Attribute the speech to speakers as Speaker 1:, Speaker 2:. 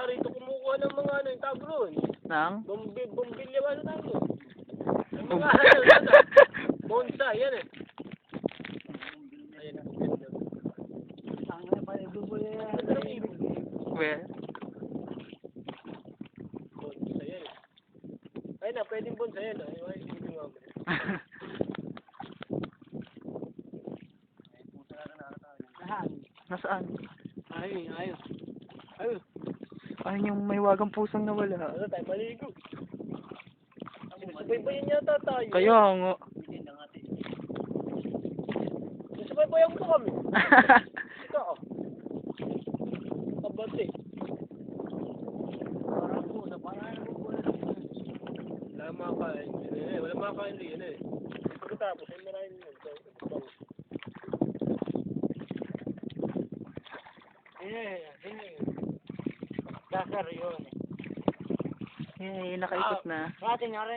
Speaker 1: baka rito kumukuha ng mga ano yung tawag doon.
Speaker 2: Nang?
Speaker 1: Bombi, bombilya ano tawag doon. Ang mga ano, ano, bonsai, yan eh. Ayan, bombilya.
Speaker 3: Ang ano pa yung
Speaker 1: ibig?
Speaker 2: Well,
Speaker 1: Bonsai yan eh. Ayun na, pwedeng bonsai yan. Ayun, ayun, ko nga.
Speaker 3: Lahat.
Speaker 2: nasaan?
Speaker 1: Ayun, ayun. Ayun.
Speaker 2: Ayun yung may wagang pusang nawala.
Speaker 1: Ano tayo, maligo. Sinusubaybayan yata tayo.
Speaker 2: Kaya nga.
Speaker 1: Sinusubaybayan mo kami. Ikaw. ah. Abante.
Speaker 3: Parang pusa, parang ano po
Speaker 1: Wala makakain. Eh, wala makakain din eh. Pagkatapos, ay maraming yun.
Speaker 3: Eh, eh. Dasar yun.
Speaker 2: Yay, nakaikot na.
Speaker 3: Ating nga rin.